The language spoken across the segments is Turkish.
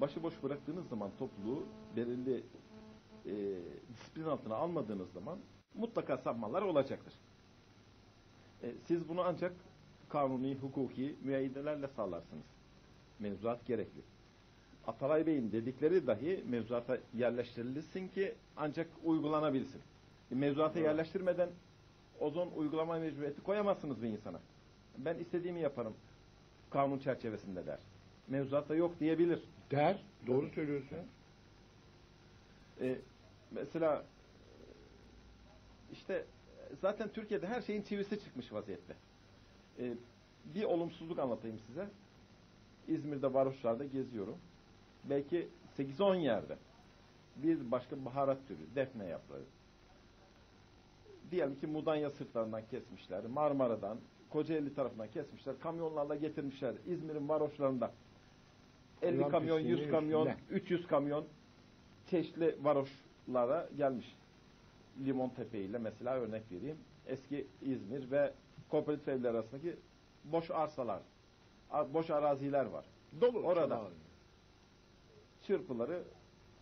başıboş bıraktığınız zaman topluluğu belirli e, disiplin altına almadığınız zaman mutlaka sapmalar olacaktır. E, siz bunu ancak kanuni, hukuki müeyyidelerle sağlarsınız. Mevzuat gerekli. Atalay Bey'in dedikleri dahi mevzuata yerleştirilsin ki ancak uygulanabilsin. E, mevzuata yerleştirmeden ozon uygulama mecburiyeti koyamazsınız bir insana. Ben istediğimi yaparım kanun çerçevesinde der. Mevzuatta yok diyebilir. Der. Doğru söylüyorsun. E, mesela işte zaten Türkiye'de her şeyin çivisi çıkmış vaziyette. E, bir olumsuzluk anlatayım size. İzmir'de varoşlarda geziyorum. Belki 8-10 yerde bir başka baharat türü, defne yaprağı. Diyelim ki Mudanya sırtlarından kesmişler, Marmara'dan, Kocaeli tarafından kesmişler, kamyonlarla getirmişler İzmir'in varoşlarında. 50 Ulan kamyon, pisliğin 100 kamyon, üstünde. 300 kamyon çeşitli varoşlara gelmiş. Limon Tepe ile mesela örnek vereyim. Eski İzmir ve kooperatif evler arasındaki boş arsalar, boş araziler var. Dolu. Orada. Çırpıları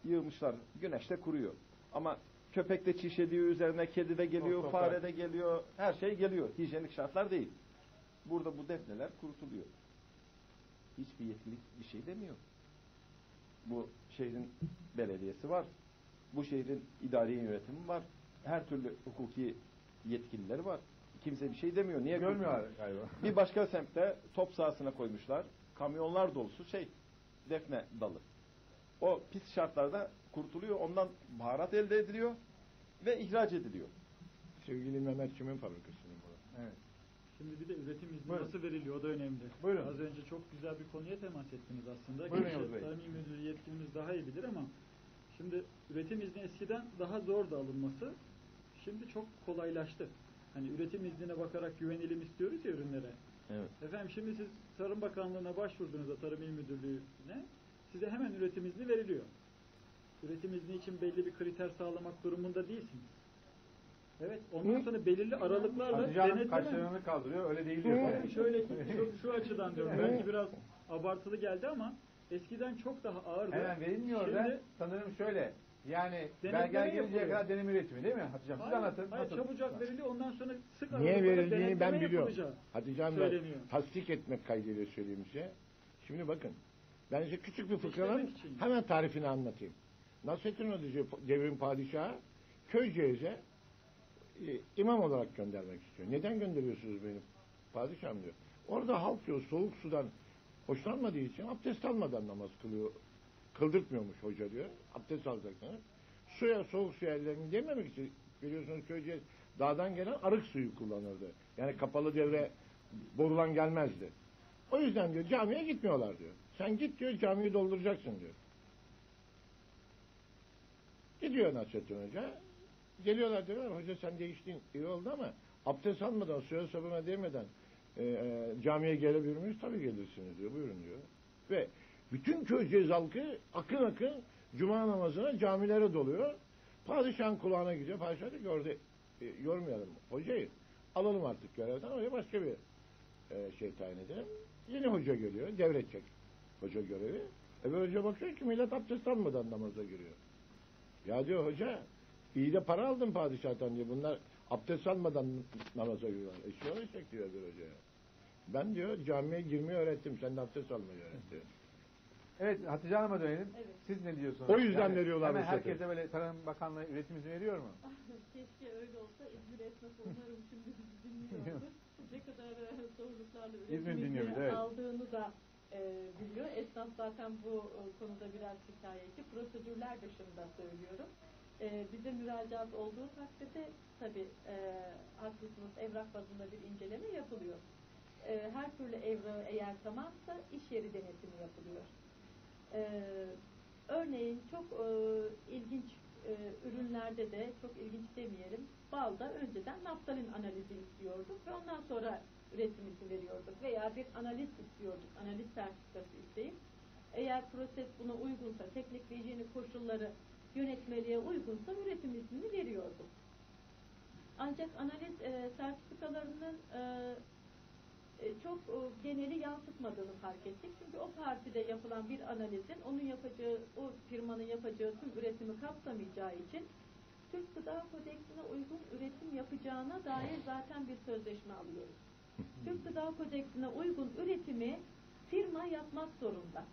yığmışlar. Güneşte kuruyor. Ama köpek de çiş ediyor üzerine, kedi de geliyor, fare de geliyor. Her şey geliyor. Hijyenik şartlar değil. Burada bu defneler kurutuluyor. Hiçbir yetkilik bir şey demiyor. Bu şehrin belediyesi var. Bu şehrin idari yönetimi var. Her türlü hukuki yetkilileri var. Kimse bir şey demiyor. Niye kurutuluyor? galiba. Bir başka semtte top sahasına koymuşlar. Kamyonlar dolusu şey defne dalı. O pis şartlarda kurtuluyor. Ondan baharat elde ediliyor ve ihraç ediliyor. Sevgili Mehmetçimin fabrikasının bu. Evet. Şimdi bir de üretim izni Buyurun. nasıl veriliyor o da önemli. Buyurun. Az önce çok güzel bir konuya temas ettiniz aslında. Buyurun Yavuz Bey. Tarım İl Müdürlüğü yetkilimiz daha iyi bilir ama şimdi üretim izni eskiden daha zor da alınması şimdi çok kolaylaştı. Hani üretim iznine bakarak güvenelim istiyoruz ya ürünlere. Evet. Efendim şimdi siz Tarım Bakanlığı'na başvurduğunuzda Tarım İl Müdürlüğü'ne size hemen üretim izni veriliyor. Üretim izni için belli bir kriter sağlamak durumunda değilsiniz. Evet, ondan Hı? sonra belirli aralıklarla Hatice Hanım denetleme- kaşlarını kaldırıyor. Öyle değil diyor. yani şöyle ki şu, şu açıdan diyorum. Belki biraz abartılı geldi ama eskiden çok daha ağırdı. Hemen verilmiyor Şimdi, da sanırım şöyle. Yani belgeler gelinceye kadar deneme üretimi değil mi Hatice Hanım? Siz anlatın. hayır, Nasıl? çabucak veriliyor. Ondan sonra sık Niye aralıklarla verildiğini ben biliyorum. Hatice Hanım söyleniyor. tasdik etmek kaydıyla söyleyeyim size. Şimdi bakın. Ben size küçük bir fıkranın hemen tarifini anlatayım. Nasrettin Hoca devrin padişahı Köyceğiz'e e, imam olarak göndermek istiyor. Neden gönderiyorsunuz beni padişahım diyor. Orada halk diyor soğuk sudan hoşlanmadığı için abdest almadan namaz kılıyor. Kıldırtmıyormuş hoca diyor. Abdest alacaklar. Suya soğuk suya ellerini dememek için biliyorsunuz Köyceğiz dağdan gelen arık suyu kullanırdı. Yani kapalı devre borulan gelmezdi. O yüzden diyor camiye gitmiyorlar diyor. Sen git diyor camiyi dolduracaksın diyor. Gidiyor Nasrettin Hoca. Geliyorlar diyorlar hoca sen değiştin iyi oldu ama abdest almadan suya sabuna değmeden e, e, camiye gelebilir miyiz? Tabii gelirsiniz diyor. Buyurun diyor. Ve bütün Köyceğiz halkı akın akın cuma namazına camilere doluyor. Padişahın kulağına gidiyor. Padişah diyor ki e, yormayalım hocayı. Alalım artık görevden. Oraya başka bir e, şey tayin edelim. Yeni hoca geliyor. Devredecek hoca görevi. Öbür hoca bakıyor ki millet abdest almadan namaza giriyor. Ya diyor hoca iyi de para aldın padişahtan diyor. Bunlar abdest almadan namaza giriyorlar. E şöyle çek diyor bir hocaya. Ben diyor camiye girmeyi öğrettim. Sen de abdest almayı öğret diyor. Evet Hatice Hanım'a dönelim. Evet. Siz ne diyorsunuz? O yüzden veriyorlar Hemen bu sete. herkese böyle Tarım Bakanlığı üretim izni veriyor mu? Keşke öyle olsa İzmir esnafı umarım şimdi bizi dinliyordu. ne kadar e, zorluklarla İzmir üretim dinliyor izni evet. aldığını da e, biliyor. Esnaf zaten bu e, konuda biraz şikayetçi. Prosedürler dışında söylüyorum. E, bize müracaat olduğu takdirde tabii e, haklısınız evrak bazında bir inceleme yapılıyor. E, her türlü evrağı eğer tamamsa iş yeri denetimi yapılıyor. Ee, örneğin çok e, ilginç e, ürünlerde de çok ilginç demeyelim balda önceden naftalin analizi istiyorduk ve ondan sonra üretim izni veriyorduk veya bir analiz istiyorduk analiz sertifikası isteyip eğer proses buna uygunsa teknik ve koşulları yönetmeliğe uygunsa üretim iznini veriyorduk. Ancak analiz e, sertifikalarının e, e, çok çok e, geneli yansıtmadığını fark ettik. Çünkü o partide yapılan bir analizin onun yapacağı, o firmanın yapacağı tüm üretimi kapsamayacağı için Türk Gıda Kodeksine uygun üretim yapacağına dair zaten bir sözleşme alıyoruz. Türk Gıda Kodeksine uygun üretimi firma yapmak zorunda.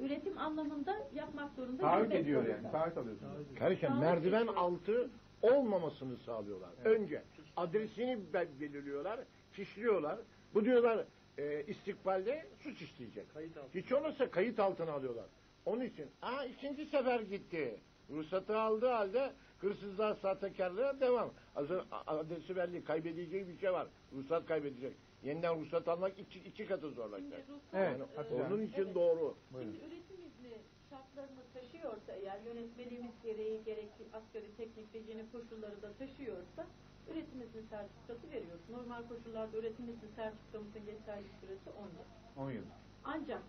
Üretim anlamında yapmak zorunda. Taahhüt ediyor zorunda. yani. Taahhüt alıyorsunuz. Kardeşim merdiven ediyor. altı olmamasını sağlıyorlar. Önce adresini be- belirliyorlar, fişliyorlar. Bu diyorlar e, istikbalde suç işleyecek. Hiç olmazsa kayıt altına alıyorlar. Onun için aa ikinci sefer gitti. Ruhsatı aldığı halde hırsızlığa, sahtekarlığa devam. Az- Adresi belli, kaybedeceği bir şey var. Ruhsat kaybedecek. Yeniden ruhsat almak iki, iki katı zorlaşacak. Evet, Yani onun için Evet. doğru. Buyurun. Şimdi üretim izni şartlarını taşıyorsa eğer yönetmeliğimiz gereği gerekli asgari teknik ve yeni koşulları da taşıyorsa üretim izni sertifikası veriyoruz. Normal koşullarda üretim izni sertifikamızın geçerli süresi 10 yıl. 10 yıl. Ancak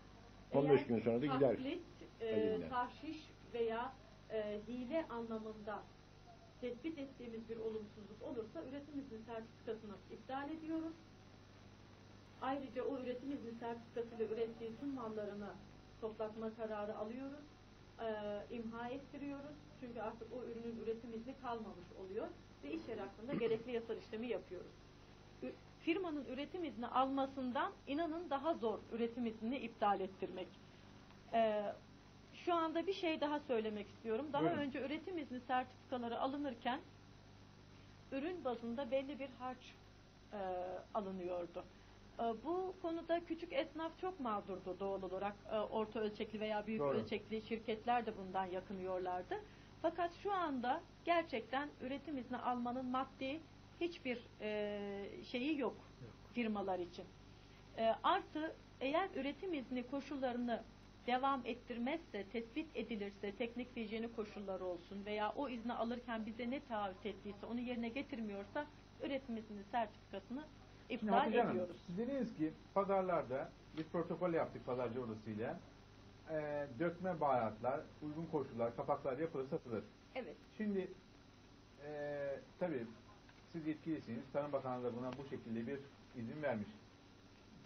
15 eğer gün sonra da gider. taklit, e, Elinden. tahşiş veya e, hile anlamında tespit ettiğimiz bir olumsuzluk olursa üretim izni sertifikasını iptal ediyoruz. Ayrıca o üretim izni sertifikasıyla ürettiği tüm mallarını toplatma kararı alıyoruz. E, imha ettiriyoruz. Çünkü artık o ürünün üretim izni kalmamış oluyor ve iş yeri hakkında gerekli yasal işlemi yapıyoruz. Firmanın üretim izni almasından inanın daha zor üretim iznini iptal ettirmek. Ee, şu anda bir şey daha söylemek istiyorum. Daha Buyurun. önce üretim izni sertifikaları alınırken ürün bazında belli bir harç e, alınıyordu. E, bu konuda küçük esnaf çok mağdurdu doğal olarak. E, orta ölçekli veya büyük Doğru. ölçekli şirketler de bundan yakınıyorlardı. Fakat şu anda gerçekten üretim izni almanın maddi hiçbir e, şeyi yok firmalar için. E, artı eğer üretim izni koşullarını devam ettirmezse, tespit edilirse, teknik ve hijyenik koşulları olsun veya o izni alırken bize ne taahhüt ettiyse onu yerine getirmiyorsa üretim izni sertifikasını iptal Hatice Hanım, ediyoruz. siz dediniz ki pazarlarda bir protokol yaptık pazarcı odasıyla. Ee, dökme baharatlar, uygun koşullar, kapaklar yapılır, satılır. Evet. Şimdi eee tabii siz yetkilisiniz. Tarım Bakanlığı da buna bu şekilde bir izin vermiş.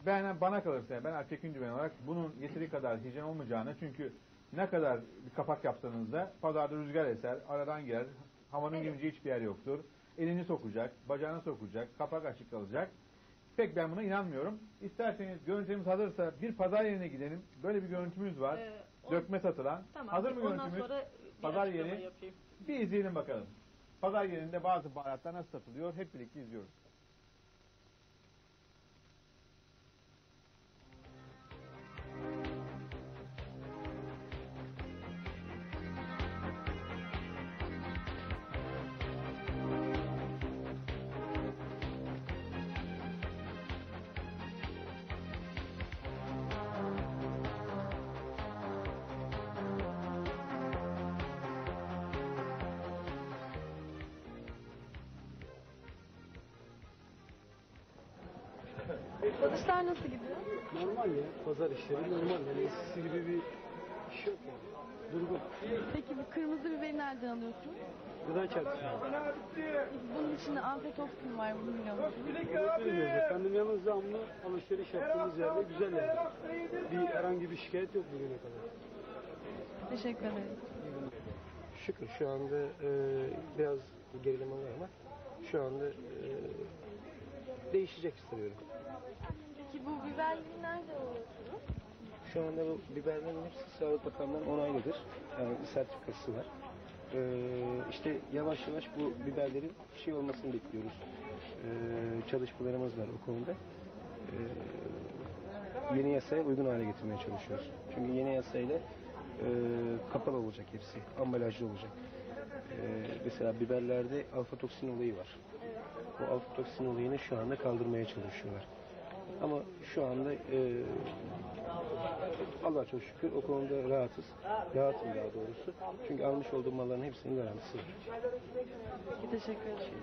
Ben bana kalırsa ben Alpek Gündümen olarak bunun yeteri kadar hijyen olmayacağını çünkü ne kadar bir kapak yapsanız da pazarda rüzgar eser, aradan girer, havanın Evet. hiçbir yer yoktur. Elini sokacak, bacağını sokacak, kapak açık kalacak. Pek ben buna inanmıyorum. İsterseniz görüntümüz hazırsa bir pazar yerine gidelim. Böyle bir görüntümüz var. Ee, o- Dökme satılan. Tamam. Hazır mı Ondan görüntümüz? sonra Pazar yeri. yapayım. Bir izleyelim bakalım. Pazar yerinde bazı baharatlar nasıl satılıyor hep birlikte izliyoruz. Satışlar nasıl gidiyor? Normal ya. Pazar işleri normal. Yani eskisi gibi bir iş yok yani. Durgun. Peki bu kırmızı biberi nereden alıyorsunuz? Gıda çarpısı. Peki bunun içinde afetoksin var bunu biliyor musunuz? Efendim. Yalnız zamlı alışveriş yaptığımız yerde güzel yani. Bir herhangi bir şikayet yok bugüne kadar. Teşekkür ederim. Şükür şu anda e, biraz gerilim var ama şu anda e, değişecek istiyorum. Peki bu biberleri nereden alıyorsunuz? Şu anda bu biberlerin hepsi Sağlık Bakanlığı'nın onaylıdır. Yani sertifikası var. Ee, işte yavaş yavaş bu biberlerin şey olmasını bekliyoruz. Ee, çalışmalarımız var o konuda. Ee, yeni yasaya uygun hale getirmeye çalışıyoruz. Çünkü yeni yasayla e, kapalı olacak hepsi. Ambalajlı olacak. Ee, mesela biberlerde alfa toksin olayı var. O alfa toksin olayını şu anda kaldırmaya çalışıyorlar. Ama şu anda e, Allah'a çok şükür o konuda rahatız. Rahatım daha doğrusu. Çünkü almış olduğum malların hepsinin garantisi var. Teşekkür ederim.